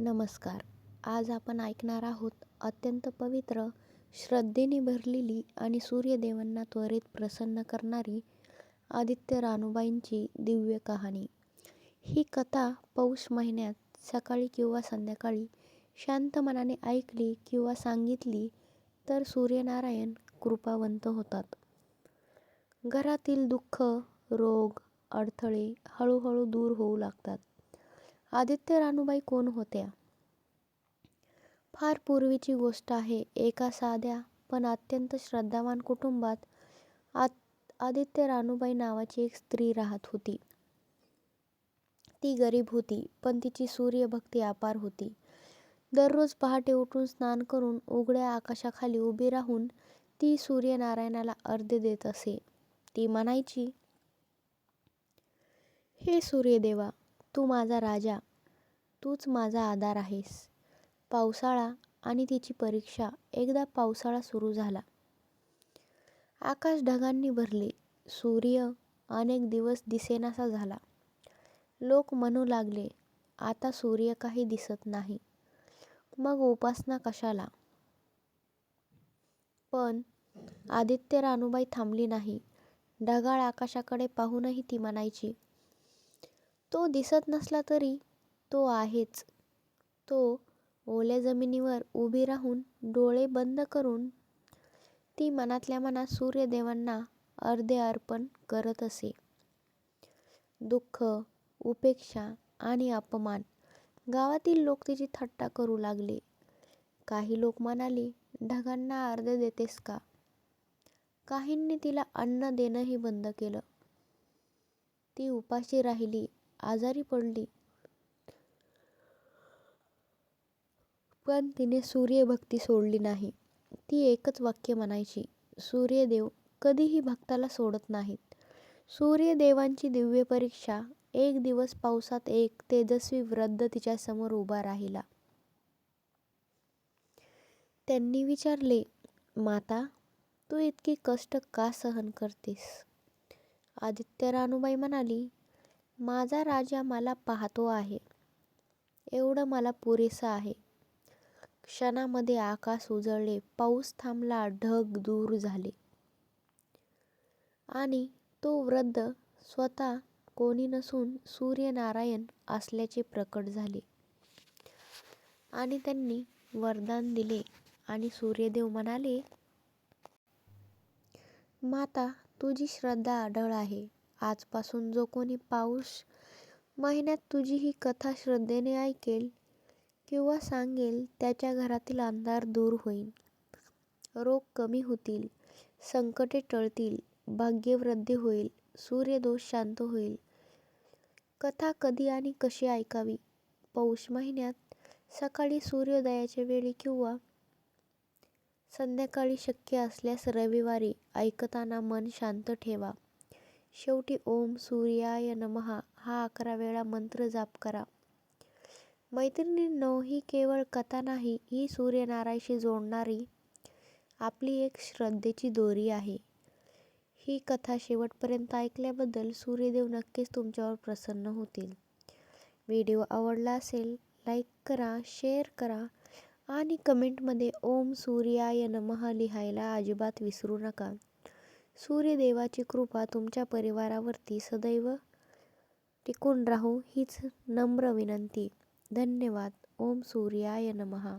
नमस्कार. आज आपण ऐकणार आहोत अत्यंत पवित्र श्रद्धेने भरलेली आणि सूर्यदेवांना त्वरित प्रसन्न करणारी आदित्य रानूबाईंची दिव्य कहाणी. ही कथा पौष महिन्यात सकाळी किंवा संध्याकाळी शांत मनाने ऐकली किंवा सांगितली तर सूर्यनारायण कृपावंत होतात. घरातील दुःख रोग अडथळे हळूहळू दूर होऊ लागतात. आदित्य रानूबाई कोण होत्या? फार पूर्वीची गोष्ट आहे एका साध्या पण अत्यंत श्रद्धावान कुटुंबात आत आदित्य रानूबाई नावाची एक स्त्री राहत होती. ती गरीब होती पण तिची सूर्यभक्ती अपार होती. दररोज पहाटे उठून स्नान करून उघड्या आकाशाखाली उभी राहून ती सूर्यनारायणाला अर्ध्य देत असे. ती म्हणायची हे सूर्यदेवा तू माझा राजा. तूच माझा आधार आहेस. पावसाळा आणि तिची परीक्षा. एकदा पावसाळा सुरू झाला. आकाश ढगांनी भरले. सूर्य अनेक दिवस दिसेनासा झाला. लोक म्हणू लागले आता सूर्य काही दिसत नाही. मग उपासना कशाला? पण आदित्य रानूबाई थांबली नाही. ढगाळ आकाशाकडे पाहूनही ती म्हणायची तो दिसत नसला तरी तो आहेच. तो ओल्या जमिनीवर उभी राहून डोळे बंद करून ती मनातल्या मनात सूर्यदेवांना अर्धे अर्पण करत असे. दुःख उपेक्षा आणि अपमान गावातील लोक तिची थट्टा करू लागले. काही लोक म्हणाले ढगांना अर्धे देतेस का? काहींनी तिला अन्न देणंही बंद केलं. ती उपाशी राहिली आजारी पडली. पण तिने सूर्यभक्ती सोडली नाही. ती एकच वाक्य म्हणायची सूर्यदेव कधीही भक्ताला सोडत नाहीत. सूर्यदेवांची दिव्य परीक्षा एक दिवस पावसात एक तेजस्वी वृद्ध तिच्यासमोर उभा राहिला. त्यांनी विचारले माता तू इतकी कष्ट का सहन करतेस? आदित्य रानूबाई म्हणाली माझा राजा मला पाहतो आहे. एवढं मला पुरेसं आहे. क्षणामध्ये आकाश उजळले पाऊस थांबला ढग दूर झाले. आणि तो वृद्ध स्वतः कोणी नसून सूर्यनारायण असल्याचे प्रकट झाले. आणि त्यांनी वरदान दिले आणि सूर्यदेव म्हणाले माता तुझी श्रद्धा आढळ आहे. आजपासून जो कोणी पाऊस महिन्यात तुझी ही कथा श्रद्धेने ऐकेल किंवा सांगेल त्याच्या घरातील अंधार दूर होईल. रोग कमी होतील संकटे टळतील भाग्यवृद्धी होईल सूर्यदोष शांत होईल. कथा कधी आणि कशी ऐकावी? पौष महिन्यात सकाळी सूर्योदयाच्या वेळी किंवा संध्याकाळी शक्य असल्यास रविवारी ऐकताना मन शांत ठेवा. शेवटी ओम सूर्याय नमः हा अकरा वेळा मंत्र जाप करा. मैत्रिणींनो ही केवळ कथा नाही ही सूर्यनारायणशी जोडणारी आपली एक श्रद्धेची दोरी आहे. ही कथा शेवटपर्यंत ऐकल्याबद्दल सूर्यदेव नक्कीच तुमच्यावर प्रसन्न होतील. व्हिडिओ आवडला असेल लाईक करा शेअर करा आणि कमेंटमध्ये ओम सूर्याय नमः लिहायला अजिबात विसरू नका. सूर्यदेवाची कृपा तुमच्या परिवारावरती सदैव टिकून राहू हीच नम्र विनंती. धन्यवाद. ओम सूर्याय नमः.